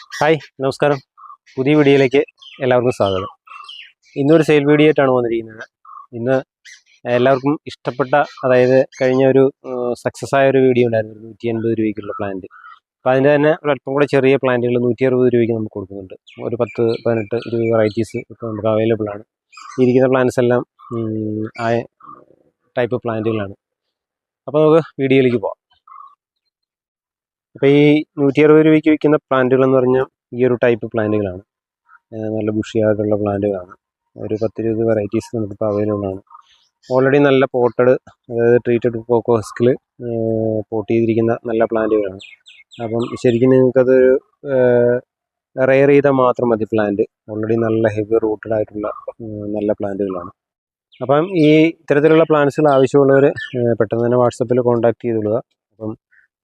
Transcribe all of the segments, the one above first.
Hi നമസ്കാരം. പുതിയ വീഡിയോയിലേക്ക് എല്ലാവർക്കും സ്വാഗതം. ഇന്നൊരു സെയിൽ വീഡിയോ ആയിട്ടാണ് വന്നിരിക്കുന്നത്. ഇന്ന് എല്ലാവർക്കും ഇഷ്ടപ്പെട്ട അതായത് കഴിഞ്ഞ ഒരു സക്സസ് ആയ ഒരു വീഡിയോ ഉണ്ടായിരുന്നു. നൂറ്റി എൺപത് രൂപയ്ക്കുള്ള പ്ലാന്റ് അപ്പോൾ അതിന്റെ തന്നെ ഒരല്പം കൂടെ ചെറിയ പ്ലാന്റുകൾ നൂറ്റി അറുപത് രൂപയ്ക്ക് നമുക്ക് കൊടുക്കുന്നുണ്ട്. ഒരു പത്ത് പതിനെട്ട് ഇരുപത് വെറൈറ്റീസ് ഇപ്പോൾ നമുക്ക് അവൈലബിൾ ആണ്. ഇരിക്കുന്ന പ്ലാന്റ്സ് എല്ലാം ആ ടൈപ്പ് പ്ലാന്റുകളാണ് അപ്പോൾ നമുക്ക് വീഡിയോയിലേക്ക് പോകാം അപ്പോൾ ഈ നൂറ്റി അറുപത് രൂപയ്ക്ക് വിൽക്കുന്ന പ്ലാന്റുകൾ എന്ന് പറഞ്ഞാൽ ഈ ഒരു ടൈപ്പ് പ്ലാന്റുകളാണ് നല്ല ബുഷിയായിട്ടുള്ള പ്ലാന്റുകളാണ് ഒരു പത്തിരുപത് വെറൈറ്റീസ് നമുക്കിപ്പോൾ അവൈലബിൾ ആണ്. ഓൾറെഡി നല്ല പോട്ടഡ് അതായത് ട്രീറ്റഡ് കോക്കോസ്കിൽ പോട്ട് ചെയ്തിരിക്കുന്ന നല്ല പ്ലാന്റുകളാണ് അപ്പം ശരിക്കും നിങ്ങൾക്കത് റെയർ ചെയ്താൽ മാത്രം മതി പ്ലാന്റ് ഓൾറെഡി നല്ല ഹെവി റൂട്ടഡ് ആയിട്ടുള്ള നല്ല പ്ലാന്റുകളാണ് അപ്പം ഈ ഇത്തരത്തിലുള്ള പ്ലാന്റ്സുകൾ ആവശ്യമുള്ളവർ പെട്ടെന്ന് തന്നെ വാട്സപ്പിൽ കോൺടാക്ട് ചെയ്തുകൊള്ളുക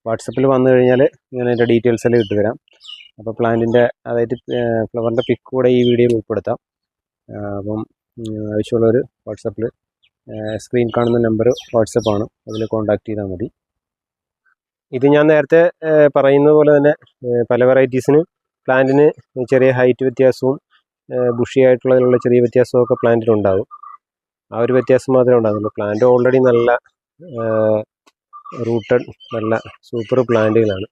വാട്സപ്പിൽ വന്നു കഴിഞ്ഞാൽ ഞാൻ അതിന്റെ ഡീറ്റെയിൽസ് എല്ലാം ഇട്ട് തരാം. അപ്പോൾ പ്ലാന്റിന്റെ അതായത് ഫ്ലവറിന്റെ പിക്ക് കൂടെ ഈ വീഡിയോയിൽ ഉൾപ്പെടുത്താം. അപ്പം ആവശ്യമുള്ളവർ വാട്സപ്പിൽ സ്ക്രീൻ കാണുന്ന നമ്പർ വാട്സപ്പാണ് അതിൽ കോൺടാക്ട് ചെയ്താൽ മതി. ഇത് ഞാൻ നേരത്തെ പറയുന്നത് പറയുന്ന പോലെ തന്നെ പല വെറൈറ്റീസിന് പ്ലാന്റിന് ചെറിയ ഹൈറ്റ് വ്യത്യാസവും ബുഷി ആയിട്ടുള്ളതിലുള്ള ചെറിയ വ്യത്യാസവും ഒക്കെ പ്ലാന്റിനുണ്ടാകും ആ ഒരു വ്യത്യാസം മാത്രമേ ഉണ്ടാകുന്നുള്ളൂ. പ്ലാന്റ് ഓൾറെഡി നല്ല റൂട്ടഡ് നല്ല സൂപ്പർ പ്ലാന്റുകളാണ്.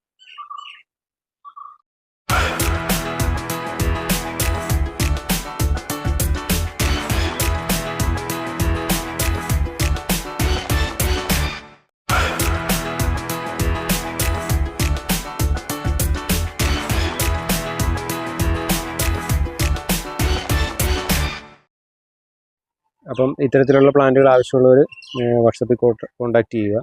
അപ്പം ഇത്തരത്തിലുള്ള പ്ലാന്റുകൾ ആവശ്യമുള്ളവർ വാട്സപ്പിൽ കോൺടാക്ട് ചെയ്യുക.